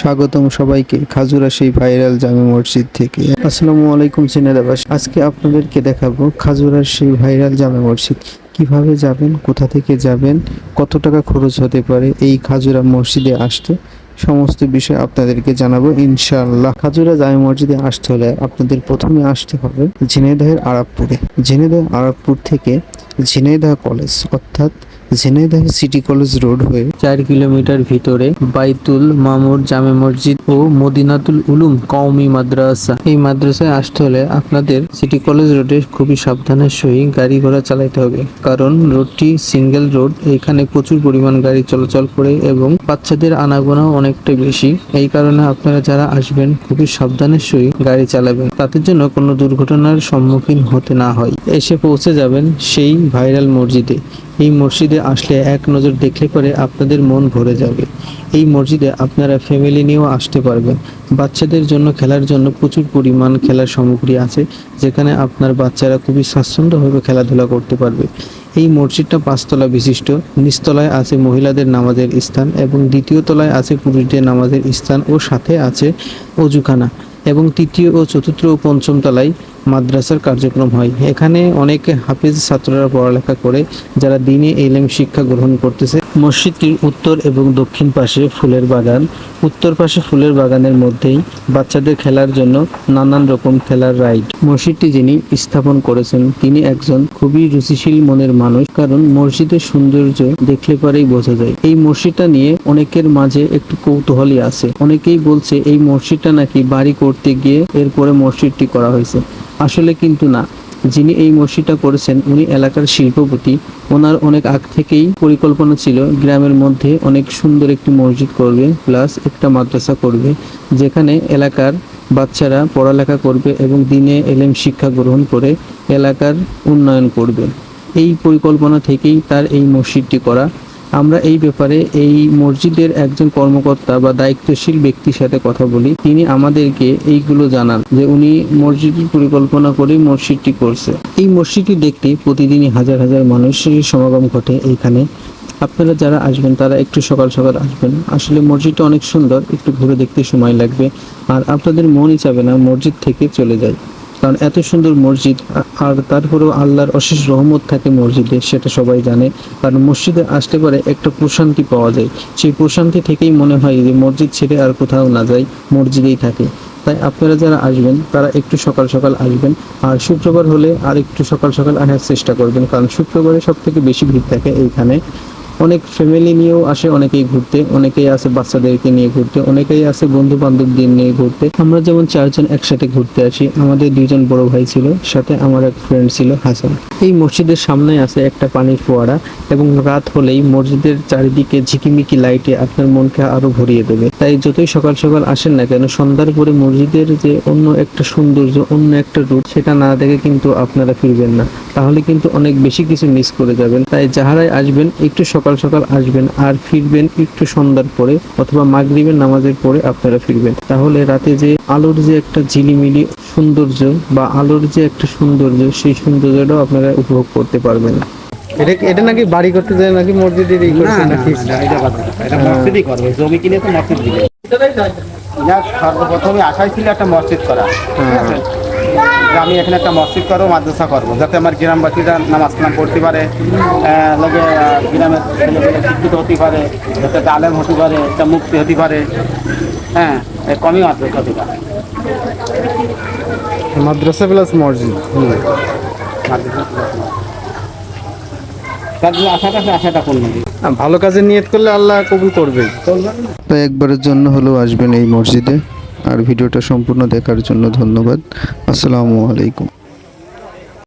স্বাগতম সবাইকে খাজুরা সেই ভাইরাল জামে মসজিদ থেকে। আসসালামু আলাইকুম সিনেদাবাস। আজকে আপনাদেরকে দেখাবো খাজুরার সেই ভাইরাল জামে মসজিদ। কীভাবে যাবেন, কোথা থেকে যাবেন, কত টাকা খরচ হতে পারে এই খাজুরা মসজিদে আসতে, সমস্ত বিষয় আপনাদেরকে জানাব ইনশাআল্লাহ। খাজুরা জামে মসজিদে আসতে হলে আপনাদের প্রথমে আসতে হবে ঝিনাইদহের আরাবপুরে। ঝিনাইদহ আরাবপুর থেকে ঝিনাইদহ কলেজ, অর্থাৎ ঝিনাইদহ সিটি কলেজ রোড হয়ে চার কিলোমিটার ভিতরে বাইতুল মামুর জামে মসজিদ ও মদিনাতুল উলুম কওমি মাদ্রাসা। এই মাদ্রাসায় আসতে হলে আপনাদের সিটি কলেজ রোডে খুবই সাবধানের সহিত গাড়ি ঘোড়া চালাতে হবে। কারণ রোডটি সিঙ্গেল রোড, এখানে প্রচুর পরিমাণ গাড়ি চলাচল করে এবং বাচ্চাদের আনাগোনাও অনেকটা বেশি। এই কারণে আপনারা যারা আসবেন, খুবই সাবধানের সহিত গাড়ি চালাবেন। তাদের জন্য কোনো দুর্ঘটনার সম্মুখীন হতে না হয়। এসে পৌঁছে যাবেন সেই ভাইরাল মসজিদে। এই মসজিদে আসলে এক নজর দেখলে পরে আপনাদের মন ভরে যাবে। এই মসজিদে আপনারা ফ্যামিলি নিয়েও আসতে পারবেন। বাচ্চাদের জন্য খেলার জন্য প্রচুর পরিমাণ খেলার সামগ্রী আছে, যেখানে আপনার বাচ্চারা খুবই স্বাচ্ছন্দ্যভাবে খেলাধুলা করতে পারবে। এই মসজিদটা পাঁচতলা বিশিষ্ট। নিচতলায় আছে মহিলাদের নামাজের স্থান এবং দ্বিতীয় তলায় আছে পুরুষদের নামাজের স্থান ও সাথে আছে অজুখানা। এবং তৃতীয় ও চতুর্থ ও পঞ্চম তলায় মাদ্রাসার কার্যক্রম হয়। এখানে অনেক হাফিজ ছাত্ররা পড়ালেখা করে, যারা দিনে এলএম শিক্ষা গ্রহণ করতেছে। মসজিদটির উত্তর এবং দক্ষিণ পাশে ফুলের বাগান। উত্তর পাশে ফুলের বাগানের মধ্যেই বাচ্চাদের খেলার জন্য নানান রকম খেলার রাইড। মসজিদটি যিনি স্থাপন করেছেন, তিনি একজন খুবই রুচিশীল মনের মানুষ, কারণ মসজিদের সৌন্দর্য দেখলে পরেই বোঝা যায়। এই মসজিদটা নিয়ে অনেকের মাঝে একটু কৌতূহলী আছে। অনেকেই বলছে, এই মসজিদটা নাকি বাড়ি করতে গিয়ে এরপরে মসজিদটি করা হয়েছে। আসলে কিন্তু না। যিনি এই মসজিদটা করেছেন, উনি এলাকার শিল্পপতি। ওনার অনেক আগ থেকেই পরিকল্পনা ছিল, গ্রামের মধ্যে অনেক সুন্দর একটি মসজিদ করবে, প্লাস একটা মাদ্রাসা করবে, যেখানে এলাকার বাচ্চারা পড়ালেখা করবে এবং দিনে এলেম শিক্ষা গ্রহণ করে এলাকার উন্নয়ন করবে। এই পরিকল্পনা থেকেই তার এই মসজিদটি করা আমরা এই ব্যাপারে এই মসজিদের একজন কর্মকর্তা বা দায়িত্বশীল ব্যক্তির সাথে কথা বলি। তিনি আমাদেরকে এইগুলো জানান যে উনি মসজিদের পরিকল্পনা করে মসজিদটি করছে। এই মসজিদটি দেখতে প্রতিদিনই হাজার হাজার মানুষের সমাগম ঘটে এইখানে আপনারা যারা আসবেন, তারা একটু সকাল সকাল আসবেন। আসলে মসজিদটা অনেক সুন্দর, একটু ঘুরে দেখতে সময় লাগবে। আর আপনাদের মনই চাবে না মসজিদ থেকে চলে যায় কারণ এত সুন্দর মসজিদ, আর তারপরেও আল্লাহর অশেষ রহমত থাকে মসজিদে, সেটা সবাই জানে। কারণ মসজিদে আসতে পারে একটা প্রশান্তি পাওয়া যায়। সেই প্রশান্তি থেকেই মনে হয় যে মসজিদ ছেড়ে আর কোথাও না যায়, মসজিদেই থাকে। তাই আপনারা যারা আসবেন, তারা একটু সকাল সকাল আসবেন, আর শুক্রবার হলে আর একটু সকাল সকাল আসার চেষ্টা করবেন। কারণ শুক্রবারে সব থেকে বেশি ভিড় থাকে এইখানে। অনেক ফ্যামিলি নিয়েও আসে, অনেকেই ঘুরতে, অনেকেই আসে বাচ্চাদেরকে নিয়ে ঘুরতে, অনেকেই আসে বন্ধু বান্ধবদের নিয়ে ঘুরতে। আমরা যেমন চারজন একসাথে ঘুরতে আসি, আমাদের দুজন বড় ভাই ছিল, সাথে আমার এক ফ্রেন্ড ছিল হাসান। এই মসজিদের সামনে আছে একটা পানির ফোয়ারা এবং রাত হলেই মসজিদের চারিদিকে ঝিকিমিকি লাইটে আপনার মনকে আরও ভরিয়ে দেবে। তাই যতই সকাল সকাল আসেন না কেন, সন্ধ্যার পরে মসজিদের যে অন্য একটা সৌন্দর্য, অন্য একটা রূপ, সেটা না দেখে কিন্তু আপনারা ফিরবেন না। তাহলে কিন্তু অনেক বেশি কিছু মিস করে যাবেন। তাই যাহারাই আসবেন, একটু সকাল সকাল আসবেন আর ফিরবেন একটু সন্ধ্যার পরে অথবা মাগরিবের নামাজের পরে আপনারা ফিরবেন। তাহলে রাতে যে আলোর যে একটা ঝিলিমিলি সৌন্দর্য বা আলোর যে একটা সৌন্দর্য, সেই সৌন্দর্যটাও আপনারা উপভোগ করতে পারবেন। এটা এটা নাকি বাড়ি করতে যায় নাকি মসজিদের এই করছে নাকি? এটা মসজিদই করবে। জমি কিনে তো মসজিদ দিবে। সর্বপ্রথমে আশাই ছিল একটা মসজিদ করা। আমি এখানে একটা মসজিদ করব মাদ্রাসা করব। যাতে আমার গ্রামবাসীরা নামাজ কালাম পড়তে পারে লোকে গ্রামের ছেলেপেলে শিক্ষিত হতে পারে যাতে আলেম হতে পারে একটা মুক্তি হতে পারে। হ্যাঁ কমই মাদ্রাসা হতে পারে। মাদ্রাসা প্লাস মসজিদ। মাদ্রাসা তার আশাটা আশাটা ভালো কাজে নিয়ত করলে আল্লাহ কবুল করবে তো একবারের জন্য হলেও আসবেন এই মসজিদে। আর ভিডিওটা সম্পূর্ণ দেখার জন্য ধন্যবাদ। আসসালামু আলাইকুম।